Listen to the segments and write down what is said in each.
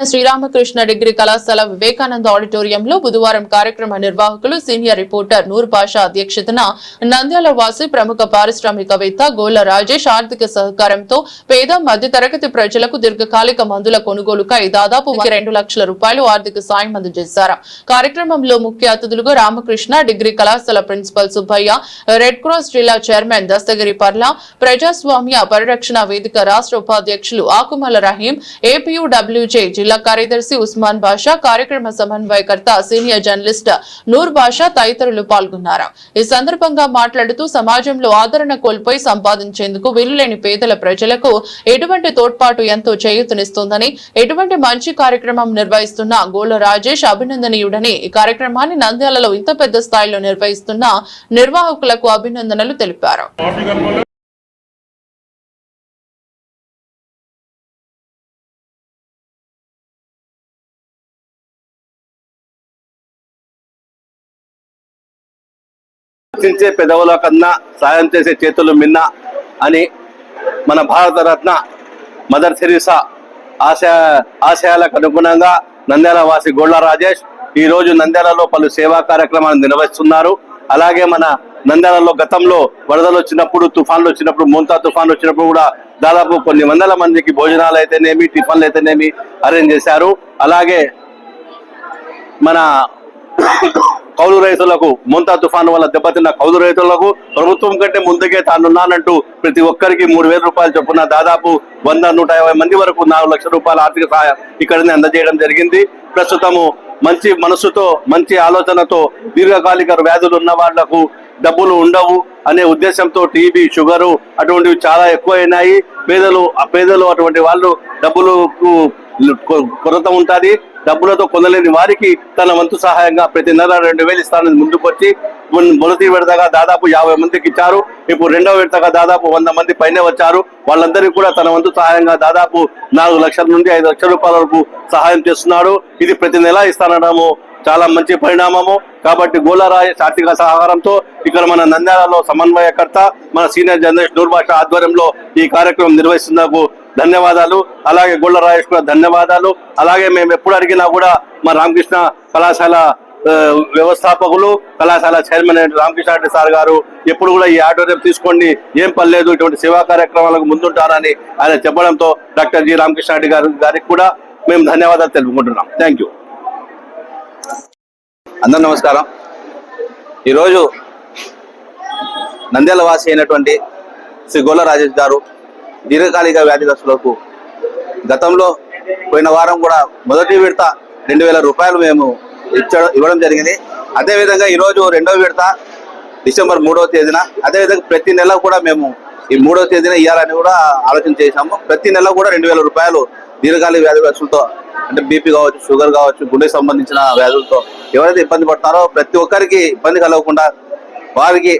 Sri Ramakrishna degree కళాశాల వివేకానంద ఆడిటోరియంలో బుధవారం కార్యక్రమ నిర్వాహకులు సీనియర్ రిపోర్టర్ నూర్ పాషా అధ్యక్షతన నంద్యాల వాసి ప్రముఖ పారిశ్రామికవేత్త గోల రాజేష్ ఆర్థిక సహకారంతో పేద మధ్యతరగతి ప్రజలకు దీర్ఘకాలిక మందుల కొనుగోలుకై దాదాపు రెండు లక్షల రూపాయలు ఆర్థిక సాయం అందజేశారు. కార్యక్రమంలో ముఖ్య అతిథులుగా రామకృష్ణ డిగ్రీ కళాశాల ప్రిన్సిపల్ సుబ్బయ్య రెడ్ క్రాస్ జిల్లా చైర్మన్ దస్తగిరి పర్ల ప్రజాస్వామ్య పరిరక్షణ వేదిక రాష్ట్ర ఉపాధ్యక్షులు ఆకుమల రహీం ఏపీయూడబ్ల్యూజే జిల్లా కార్యదర్శి ఉస్మాన్ బాషా కార్యక్రమ సమన్వయకర్త సీనియర్ జర్నలిస్ట్ నూర్ బాషా తదితరులు పాల్గొన్నారు. ఈ సందర్భంగా మాట్లాడుతూ సమాజంలో ఆదరణ కోల్పోయి సంపాదించేందుకు వీలులేని పేదల ప్రజలకు ఎటువంటి తోడ్పాటు ఎంతో చేయూతనిస్తోందని ఎటువంటి మంచి కార్యక్రమం నిర్వహిస్తున్న గోల రాజేష్ అభినందనీయుడని ఈ కార్యక్రమాన్ని నంద్యాలలో ఇంత పెద్ద స్థాయిలో నిర్వహిస్తున్న నిర్వాహకులకు అభినందనలు తెలిపారు. రక్షించే పెదవుల కన్నా సాయం చేసే చేతులు మిన్న అని మన భారతరత్న మదర్ తెరీసా ఆశయ ఆశయాలకు అనుగుణంగా నంద్యాల వాసి గోళ్ళ రాజేష్ ఈ రోజు నంద్యాలలో పలు సేవా కార్యక్రమాలు నిర్వహిస్తున్నారు. అలాగే మన నంద్యాలలో గతంలో వరదలు వచ్చినప్పుడు తుఫాన్లు వచ్చినప్పుడు ముంతా తుఫాన్లు వచ్చినప్పుడు కూడా దాదాపు కొన్ని వందల మందికి భోజనాలు అయితేనేమి టిఫన్లు అయితేనేమి అరేంజ్ చేశారు. అలాగే మన కౌలు రైతులకు ముంతా తుఫాను వల్ల దెబ్బతిన్న కౌలు రైతులకు ప్రభుత్వం కంటే ముందుకే తానున్నానంటూ ప్రతి ఒక్కరికి మూడు వేల రూపాయలు చొప్పున దాదాపు వంద నూట యాభై మంది వరకు నాలుగు లక్షల రూపాయల ఆర్థిక సహాయం ఇక్కడనే అందజేయడం జరిగింది. ప్రస్తుతము మంచి మనసుతో మంచి ఆలోచనతో దీర్ఘకాలిక వ్యాధులు ఉన్న వాళ్ళకు డబ్బులు ఉండవు అనే ఉద్దేశంతో టీబీ షుగరు అటువంటివి చాలా ఎక్కువైనాయి. పేదలు ఆ పేదలు అటువంటి వాళ్ళు డబ్బులు కొరత ఉంటుంది. డబ్బులతో కొనలేని వారికి తన వంతు సహాయంగా ప్రతి నెల రెండు వేలు ఇస్తానని ముందుకొచ్చి మొన్- మొదటి విడతగా దాదాపు యాభై మందికి ఇచ్చారు. ఇప్పుడు రెండవ విడతగా దాదాపు వంద మంది పైనే వచ్చారు. వాళ్ళందరికీ కూడా తన వంతు సహాయంగా దాదాపు నాలుగు లక్షల నుండి ఐదు లక్షల రూపాయల వరకు సహాయం చేస్తున్నాడు. ఇది ప్రతి నెల ఇస్తానడము చాలా మంచి పరిణామము. కాబట్టి గోలారాయ ఆర్థిక సహకారంతో ఇక్కడ మన నంద్యాలలో సమన్వయకర్త మన సీనియర్ జర్నలిస్ట్ దూర్భాష ఆధ్వర్యంలో ఈ కార్యక్రమం నిర్వహిస్తున్నందుకు ధన్యవాదాలు. అలాగే గొల్ల రాజేష్ కూడా ధన్యవాదాలు. అలాగే మేము ఎప్పుడు అడిగినా కూడా మా రామకృష్ణ కళాశాల వ్యవస్థాపకులు కళాశాల చైర్మన్ రామకృష్ణ రెడ్డి సార్ గారు ఎప్పుడు కూడా ఈ ఆడిటోరియం తీసుకోండి. ఏం పర్లేదు ఇటువంటి సేవా కార్యక్రమాలకు ముందుంటారని ఆయన చెప్పడంతో డాక్టర్ జి రామకృష్ణ రెడ్డి గారు గారికి కూడా మేము ధన్యవాదాలు తెలుపుకుంటున్నాం. Thank you. అందరు నమస్కారం. ఈరోజు నంద్యాల వాసి అయినటువంటి శ్రీ గోల రాజేష్ గారు దీర్ఘకాలిక వ్యాధిగ్రస్తులకు గతంలో పోయిన వారం కూడా మొదటి విడత రెండు వేల రూపాయలు మేము ఇచ్చడం ఇవ్వడం జరిగింది. అదేవిధంగా ఈరోజు రెండవ విడత డిసెంబర్ మూడవ తేదీన. అదేవిధంగా ప్రతి నెల కూడా మేము ఈ మూడవ తేదీన ఇవ్వాలని కూడా ఆలోచన చేశాము. ప్రతి నెల కూడా రెండు వేల రూపాయలు దీర్ఘకాలిక వ్యాధిగ్రస్తులతో అంటే బీపీ కావచ్చు షుగర్ కావచ్చు గుండెకి సంబంధించిన వ్యాధులతో ఎవరైతే ఇబ్బంది పడుతున్నారో ప్రతి ఒక్కరికి ఇబ్బంది కలగకుండా వారికి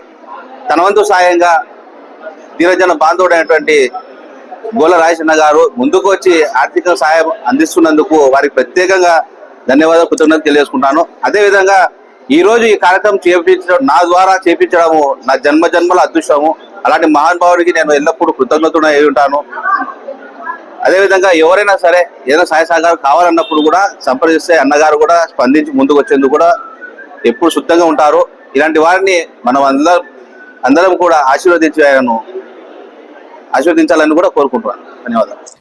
తన వంతు సాయంగా దీనజన బాంధవుడైనటువంటి గోల రాజన్న గారు ముందుకు వచ్చి ఆర్థిక సహాయం అందిస్తున్నందుకు వారికి ప్రత్యేకంగా ధన్యవాదాలు కృతజ్ఞతలు తెలియజేసుకుంటాను. అదేవిధంగా ఈ రోజు ఈ కార్యక్రమం చేపించడం నా ద్వారా చేపించడము నా జన్మ జన్మల అదృష్టము. అలాంటి మహానుభావుడికి నేను ఎల్లప్పుడూ కృతజ్ఞతను అయి ఉంటాను. అదేవిధంగా ఎవరైనా సరే ఏదైనా సహాయ సహకారం కావాలన్నప్పుడు కూడా సంప్రదిస్తే అన్నగారు కూడా స్పందించి ముందుకు వచ్చేందుకు కూడా ఎప్పుడు శుద్ధంగా ఉంటారు. ఇలాంటి వారిని మనం అందరం అందరం కూడా ఆశీర్వదించాను ఆశీర్వదించాలని కూడా కోరుకుంటున్నాను. ధన్యవాదాలు.